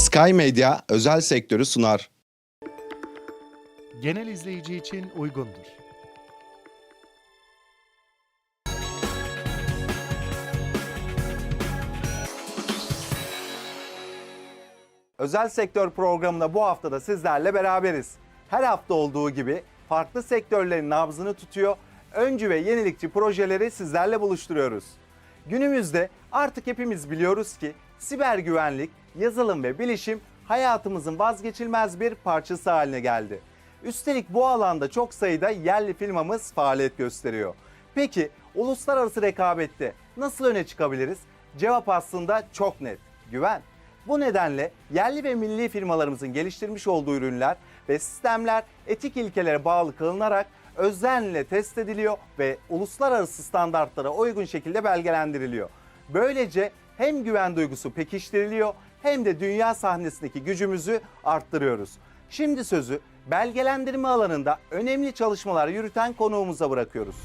Sky Media özel sektörü sunar. genel izleyici için uygundur. Özel sektör programında bu hafta da sizlerle beraberiz. Her hafta olduğu gibi farklı sektörlerin nabzını tutuyor, öncü ve yenilikçi projeleri sizlerle buluşturuyoruz. Günümüzde artık hepimiz biliyoruz ki siber güvenlik, yazılım ve bilişim hayatımızın vazgeçilmez bir parçası haline geldi. Üstelik bu alanda çok sayıda yerli firmamız faaliyet gösteriyor. Peki uluslararası rekabette nasıl öne çıkabiliriz? Cevap aslında çok net. Güven. Bu nedenle yerli ve milli firmalarımızın geliştirmiş olduğu ürünler ve sistemler etik ilkelere bağlı kılınarak özenle test ediliyor ve uluslararası standartlara uygun şekilde belgelendiriliyor. Böylece hem güven duygusu pekiştiriliyor hem de dünya sahnesindeki gücümüzü arttırıyoruz. Şimdi sözü belgelendirme alanında önemli çalışmalar yürüten konuğumuza bırakıyoruz.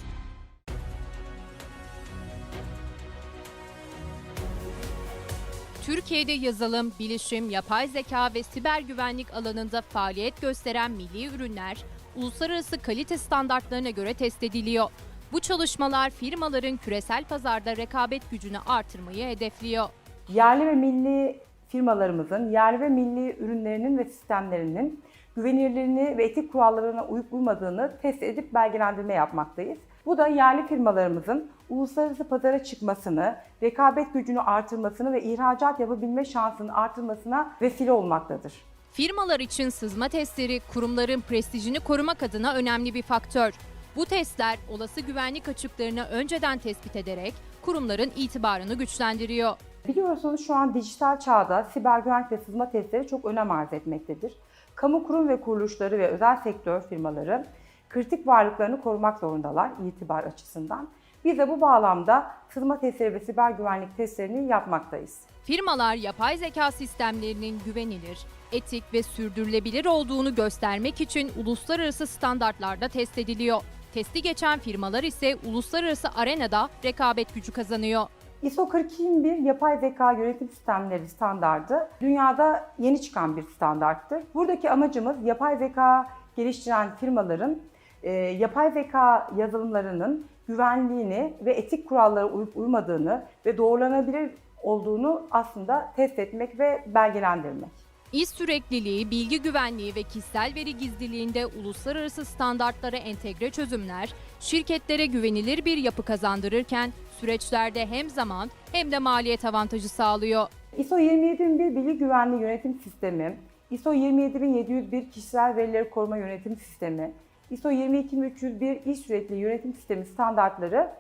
Türkiye'de yazılım, bilişim, yapay zeka ve siber güvenlik alanında faaliyet gösteren milli ürünler uluslararası kalite standartlarına göre test ediliyor. Bu çalışmalar firmaların küresel pazarda rekabet gücünü artırmayı hedefliyor. yerli ve milli firmalarımızın yerli ve milli ürünlerinin ve sistemlerinin güvenilirliğini ve etik kurallarına uyup uymadığını test edip belgelendirme yapmaktayız. Bu da yerli firmalarımızın uluslararası pazara çıkmasını, rekabet gücünü artırmasını ve ihracat yapabilme şansını artırmasına vesile olmaktadır. Firmalar için sızma testleri kurumların prestijini korumak adına önemli bir faktör. Bu testler olası güvenlik açıklarını önceden tespit ederek kurumların itibarını güçlendiriyor. Biliyorsunuz şu an dijital çağda siber güvenlik ve sızma testleri çok önem arz etmektedir. Kamu kurum ve kuruluşları ve özel sektör firmaları kritik varlıklarını korumak zorundalar itibar açısından. Biz de bu bağlamda sızma testleri ve siber güvenlik testlerini yapmaktayız. Firmalar yapay zeka sistemlerinin güvenilir, etik ve sürdürülebilir olduğunu göstermek için uluslararası standartlarda test ediliyor. Testi geçen firmalar ise uluslararası arenada rekabet gücü kazanıyor. ISO 42001 yapay zeka yönetim sistemleri standardı dünyada yeni çıkan bir standarttır. Buradaki amacımız yapay zeka geliştiren firmaların e, yapay zeka yazılımlarının güvenliğini ve etik kurallara uyup uymadığını ve doğrulanabilir olduğunu aslında test etmek ve belgelendirmek. İş sürekliliği, bilgi güvenliği ve kişisel veri gizliliğinde uluslararası standartlara entegre çözümler, şirketlere güvenilir bir yapı kazandırırken süreçlerde hem zaman hem de maliyet avantajı sağlıyor. ISO 27001 Bilgi Güvenliği Yönetim Sistemi, ISO 27701 Kişisel Verileri Koruma Yönetim Sistemi, ISO 22301 İş Sürekliliği Yönetim Sistemi standartları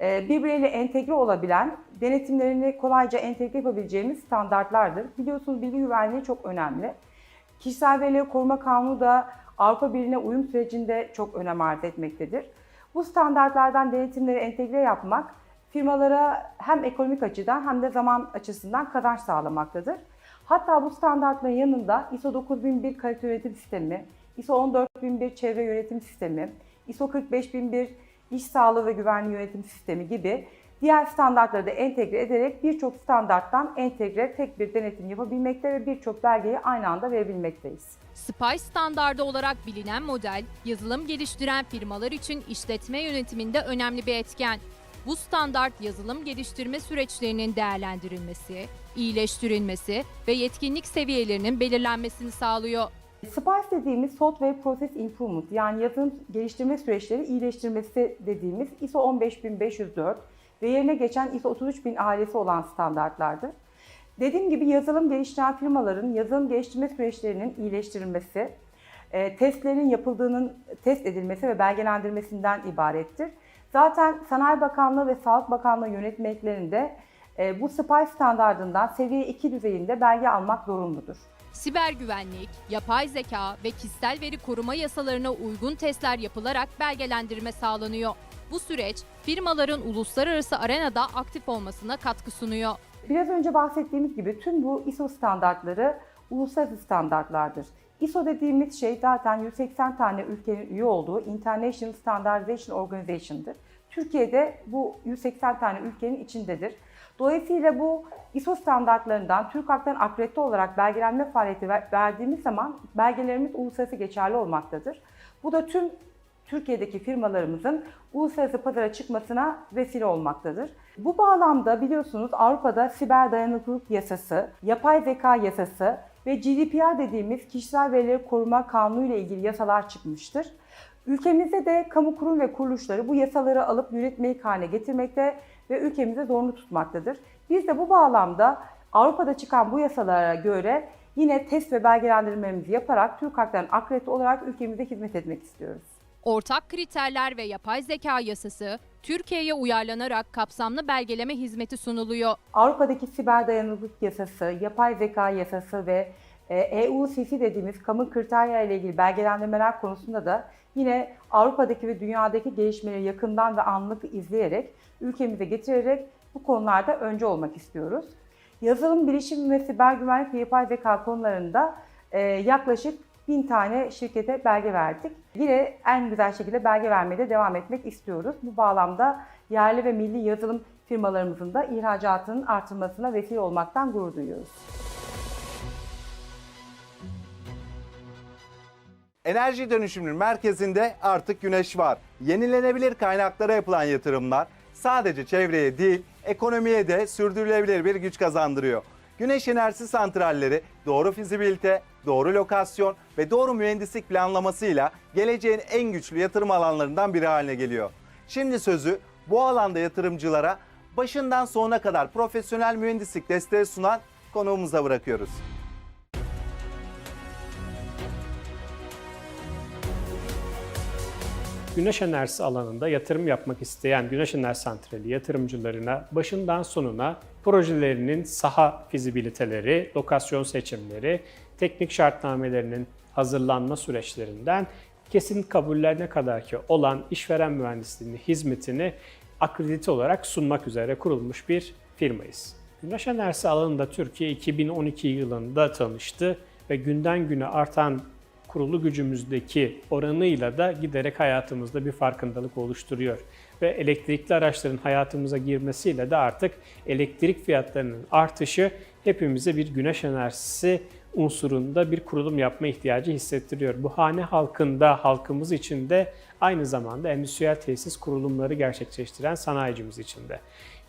e, birbirleriyle entegre olabilen, denetimlerini kolayca entegre yapabileceğimiz standartlardır. Biliyorsunuz bilgi güvenliği çok önemli. Kişisel Verileri Koruma Kanunu da Avrupa Birliği'ne uyum sürecinde çok önem arz etmektedir. Bu standartlardan denetimleri entegre yapmak firmalara hem ekonomik açıdan hem de zaman açısından kazanç sağlamaktadır. Hatta bu standartların yanında ISO 9001 kalite yönetim sistemi, ISO 14001 çevre yönetim sistemi, ISO 45001 iş sağlığı ve güvenliği yönetim sistemi gibi diğer standartları da entegre ederek birçok standarttan entegre tek bir denetim yapabilmekte ve birçok belgeyi aynı anda verebilmekteyiz. SPICE standardı olarak bilinen model, yazılım geliştiren firmalar için işletme yönetiminde önemli bir etken. Bu standart yazılım geliştirme süreçlerinin değerlendirilmesi, iyileştirilmesi ve yetkinlik seviyelerinin belirlenmesini sağlıyor. SPICE dediğimiz Software Process Improvement yani yazılım geliştirme süreçleri iyileştirmesi dediğimiz ISO 15504 ve yerine geçen ISO 33000 ailesi olan standartlardır. Dediğim gibi yazılım geliştiren firmaların yazılım geliştirme süreçlerinin iyileştirilmesi, e, testlerin yapıldığının test edilmesi ve belgelendirmesinden ibarettir. Zaten Sanayi Bakanlığı ve Sağlık Bakanlığı yönetmeliklerinde e, bu SPICE standardından seviye 2 düzeyinde belge almak zorunludur. Siber güvenlik, yapay zeka ve kişisel veri koruma yasalarına uygun testler yapılarak belgelendirme sağlanıyor. Bu süreç firmaların uluslararası arenada aktif olmasına katkı sunuyor. Biraz önce bahsettiğimiz gibi tüm bu ISO standartları uluslararası standartlardır. ISO dediğimiz şey zaten 180 tane ülkenin üye olduğu International Standardization Organization'dır. Türkiye'de bu 180 tane ülkenin içindedir. Dolayısıyla bu ISO standartlarından Türk Halk'tan akredite olarak belgelenme faaliyeti ver- verdiğimiz zaman belgelerimiz uluslararası geçerli olmaktadır. Bu da tüm Türkiye'deki firmalarımızın uluslararası pazara çıkmasına vesile olmaktadır. Bu bağlamda biliyorsunuz Avrupa'da siber dayanıklılık yasası, yapay zeka yasası ve GDPR dediğimiz kişisel verileri koruma kanunu ile ilgili yasalar çıkmıştır. Ülkemizde de kamu kurum ve kuruluşları bu yasaları alıp yönetmelik haline getirmekte ve ülkemize zorunlu tutmaktadır. Biz de bu bağlamda Avrupa'da çıkan bu yasalara göre yine test ve belgelendirmemizi yaparak Türk Halkların akredite olarak ülkemize hizmet etmek istiyoruz. Ortak kriterler ve yapay zeka yasası Türkiye'ye uyarlanarak kapsamlı belgeleme hizmeti sunuluyor. Avrupa'daki siber dayanıklılık yasası, yapay zeka yasası ve e, EUCC dediğimiz kamu kriterler ile ilgili belgelendirmeler konusunda da yine Avrupa'daki ve dünyadaki gelişmeleri yakından ve anlık izleyerek, ülkemize getirerek bu konularda önce olmak istiyoruz. Yazılım, bilişim ve siber güvenlik ve yapay zeka konularında e, yaklaşık bin tane şirkete belge verdik. Yine en güzel şekilde belge vermeye de devam etmek istiyoruz. Bu bağlamda yerli ve milli yazılım firmalarımızın da ihracatının artırmasına vesile olmaktan gurur duyuyoruz. Enerji dönüşümünün merkezinde artık güneş var. Yenilenebilir kaynaklara yapılan yatırımlar sadece çevreye değil, ekonomiye de sürdürülebilir bir güç kazandırıyor. Güneş enerjisi santralleri doğru fizibilite, doğru lokasyon ve doğru mühendislik planlamasıyla geleceğin en güçlü yatırım alanlarından biri haline geliyor. Şimdi sözü bu alanda yatırımcılara başından sonuna kadar profesyonel mühendislik desteği sunan konuğumuza bırakıyoruz. Güneş enerjisi alanında yatırım yapmak isteyen güneş enerji santrali yatırımcılarına başından sonuna projelerinin saha fizibiliteleri, lokasyon seçimleri, teknik şartnamelerinin hazırlanma süreçlerinden kesin kabullerine kadar ki olan işveren mühendisliğini, hizmetini akredite olarak sunmak üzere kurulmuş bir firmayız. Güneş enerjisi alanında Türkiye 2012 yılında tanıştı ve günden güne artan kurulu gücümüzdeki oranıyla da giderek hayatımızda bir farkındalık oluşturuyor. Ve elektrikli araçların hayatımıza girmesiyle de artık elektrik fiyatlarının artışı hepimize bir güneş enerjisi unsurunda bir kurulum yapma ihtiyacı hissettiriyor. Bu hane halkında, halkımız için de aynı zamanda endüstriyel tesis kurulumları gerçekleştiren sanayicimiz için de.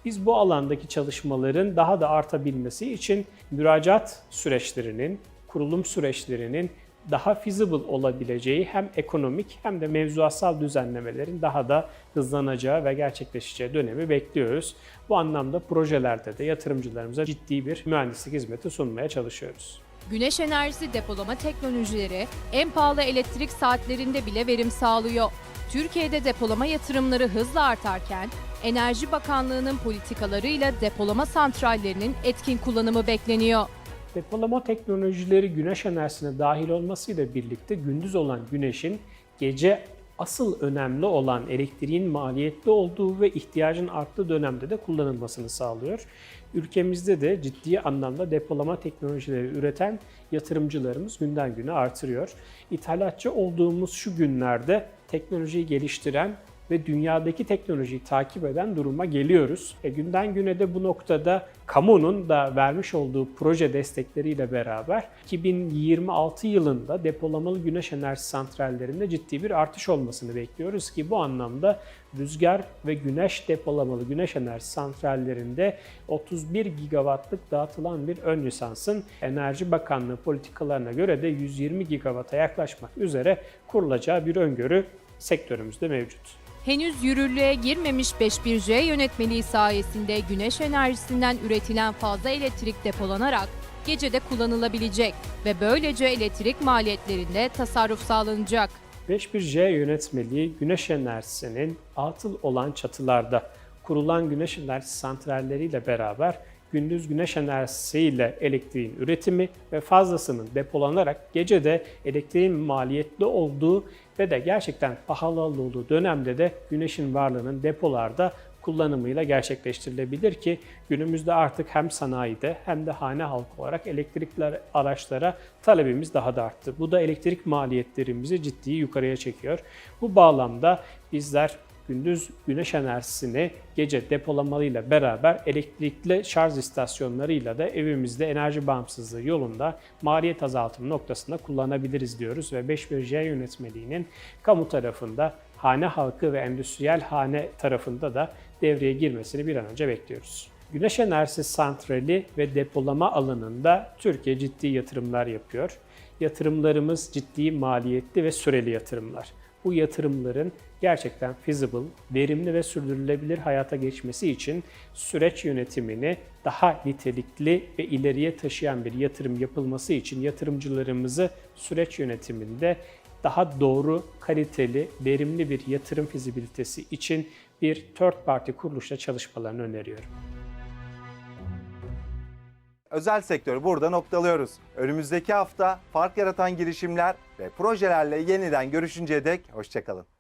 Biz bu alandaki çalışmaların daha da artabilmesi için müracaat süreçlerinin, kurulum süreçlerinin daha feasible olabileceği hem ekonomik hem de mevzuatsal düzenlemelerin daha da hızlanacağı ve gerçekleşeceği dönemi bekliyoruz. Bu anlamda projelerde de yatırımcılarımıza ciddi bir mühendislik hizmeti sunmaya çalışıyoruz. Güneş enerjisi depolama teknolojileri en pahalı elektrik saatlerinde bile verim sağlıyor. Türkiye'de depolama yatırımları hızla artarken Enerji Bakanlığı'nın politikalarıyla depolama santrallerinin etkin kullanımı bekleniyor. Depolama teknolojileri güneş enerjisine dahil olmasıyla birlikte gündüz olan güneşin gece asıl önemli olan elektriğin maliyetli olduğu ve ihtiyacın arttığı dönemde de kullanılmasını sağlıyor. Ülkemizde de ciddi anlamda depolama teknolojileri üreten yatırımcılarımız günden güne artırıyor. İthalatçı olduğumuz şu günlerde teknolojiyi geliştiren ve dünyadaki teknolojiyi takip eden duruma geliyoruz. E günden güne de bu noktada kamunun da vermiş olduğu proje destekleriyle beraber 2026 yılında depolamalı güneş enerji santrallerinde ciddi bir artış olmasını bekliyoruz ki bu anlamda rüzgar ve güneş depolamalı güneş enerji santrallerinde 31 gigawattlık dağıtılan bir ön lisansın Enerji Bakanlığı politikalarına göre de 120 gigawata yaklaşmak üzere kurulacağı bir öngörü sektörümüzde mevcut. Henüz yürürlüğe girmemiş 51J yönetmeliği sayesinde güneş enerjisinden üretilen fazla elektrik depolanarak gecede kullanılabilecek ve böylece elektrik maliyetlerinde tasarruf sağlanacak. 51J yönetmeliği güneş enerjisinin atıl olan çatılarda kurulan güneş enerjisi santralleriyle beraber gündüz güneş enerjisiyle elektriğin üretimi ve fazlasının depolanarak gecede elektriğin maliyetli olduğu ve de gerçekten pahalı olduğu dönemde de güneşin varlığının depolarda kullanımıyla gerçekleştirilebilir ki günümüzde artık hem sanayide hem de hane halkı olarak elektrikli araçlara talebimiz daha da arttı. Bu da elektrik maliyetlerimizi ciddi yukarıya çekiyor. Bu bağlamda bizler gündüz güneş enerjisini gece depolamalıyla beraber elektrikli şarj istasyonlarıyla da evimizde enerji bağımsızlığı yolunda maliyet azaltımı noktasında kullanabiliriz diyoruz ve 51J yönetmeliğinin kamu tarafında hane halkı ve endüstriyel hane tarafında da devreye girmesini bir an önce bekliyoruz. Güneş enerjisi santrali ve depolama alanında Türkiye ciddi yatırımlar yapıyor. Yatırımlarımız ciddi maliyetli ve süreli yatırımlar. Bu yatırımların gerçekten feasible, verimli ve sürdürülebilir hayata geçmesi için süreç yönetimini daha nitelikli ve ileriye taşıyan bir yatırım yapılması için yatırımcılarımızı süreç yönetiminde daha doğru, kaliteli, verimli bir yatırım fizibilitesi için bir third party kuruluşla çalışmalarını öneriyorum. Özel sektörü burada noktalıyoruz. Önümüzdeki hafta fark yaratan girişimler ve projelerle yeniden görüşünceye dek hoşçakalın.